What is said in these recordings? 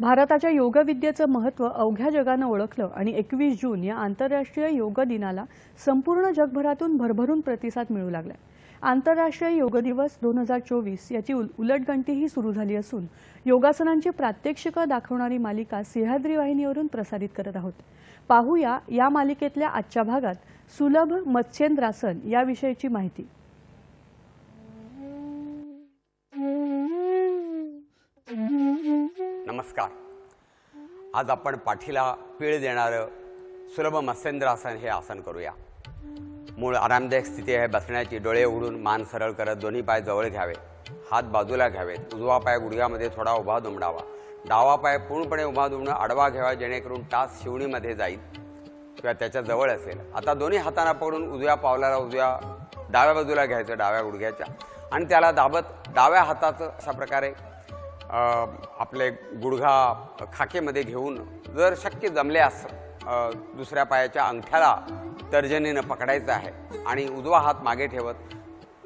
भारताच्या योगविद्येचं महत्त्व अवघ्या जगानं ओळखलं आणि एकवीस जून या आंतरराष्ट्रीय योग दिनाला संपूर्ण जगभरातून भरभरून प्रतिसाद मिळू लागला आंतरराष्ट्रीय योग दिवस दोन हजार चोवीस याची उल- उलटगंटीही सुरू झाली असून योगासनांची प्रात्यक्षिकं दाखवणारी मालिका सिंहाद्री वाहिनीवरून प्रसारित करत आहोत. पाहूया या मालिकेतल्या आजच्या भागात सुलभ मत्स्येंद्रासन याविषयीची माहिती. नमस्कार. आज आपण पाठीला पीळ देणारं सुलभ मत्स्येंद्रासन हे आसन करूया. मूळ आरामदायक स्थिती आहे बसण्याची डोळे उघडून मान सरळ करत दोन्ही पाय जवळ घ्यावे हात बाजूला घ्यावेत उजवा पाय गुडघ्यामध्ये थोडा उभा दुमडावा डावा पाय पूर्णपणे उभा दुमडून आडवा घ्यावा जेणेकरून टास शिवणीमध्ये जाईल किंवा त्याच्याजवळ असेल. आता दोन्ही हातांना पकडून उजव्या पावलाला उजव्या डाव्या बाजूला घ्यायचं डाव्या गुडघ्याच्या. आणि त्याला दाबत डाव्या हाताचं अशा प्रकारे आपले गुडघा खाकेमध्ये घेऊन जर शक्य जमल्यास अ, दुसऱ्या पायाच्या अंगठ्याला तर्जनीनं पकडायचं आहे आणि उजवा हात मागे ठेवत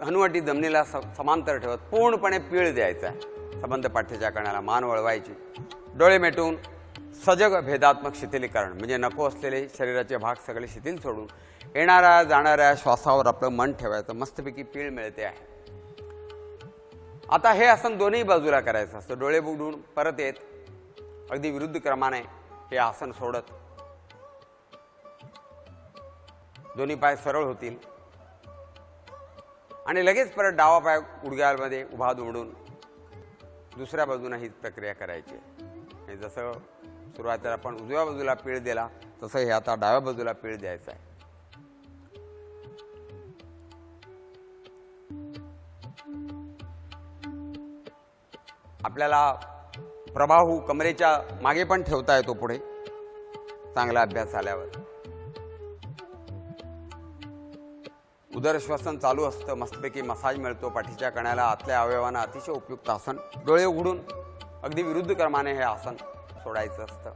हनुवटी जमिनीला स समांतर ठेवत पूर्णपणे पीळ द्यायचा आहे. संबंध पाठीच्या कणाला मान वळवायची. डोळे मिटून सजग भेदात्मक शिथिलीकरण म्हणजे नको असलेले शरीराचे भाग सगळे शिथिल सोडून येणाऱ्या जाणाऱ्या श्वासावर आपलं मन ठेवायचं. मस्तपैकी पीळ मिळते आहे. आता हे आसन दोन्ही बाजूला करायचं असतं. डोळे बुडून परत येत. अगदी विरुद्ध क्रमाने हे आसन सोडत. दोन्ही पाय सरळ होतील. आणि लगेच परत डावा पाय गुडघ्यामध्ये उभा दुमडून दुसऱ्या बाजूने ही प्रक्रिया करायची. जसं सुरुवातीला आपण उजव्या बाजूला पीळ दिला तसं हे आता डाव्या बाजूला पीळ द्यायचं आहे. आपल्याला प्रभाहू कमरेच्या मागे पण ठेवता येतो पुढे. चांगला अभ्यास झाल्यावर. उदरश्वसन चालू असतं मस्तपैकी मसाज मिळतो पाठीच्या कण्याला आतल्या अवयवांना अतिशय उपयुक्त आसन. डोळे उघडून अगदी विरुद्ध क्रमाने हे आसन सोडायचं असतं.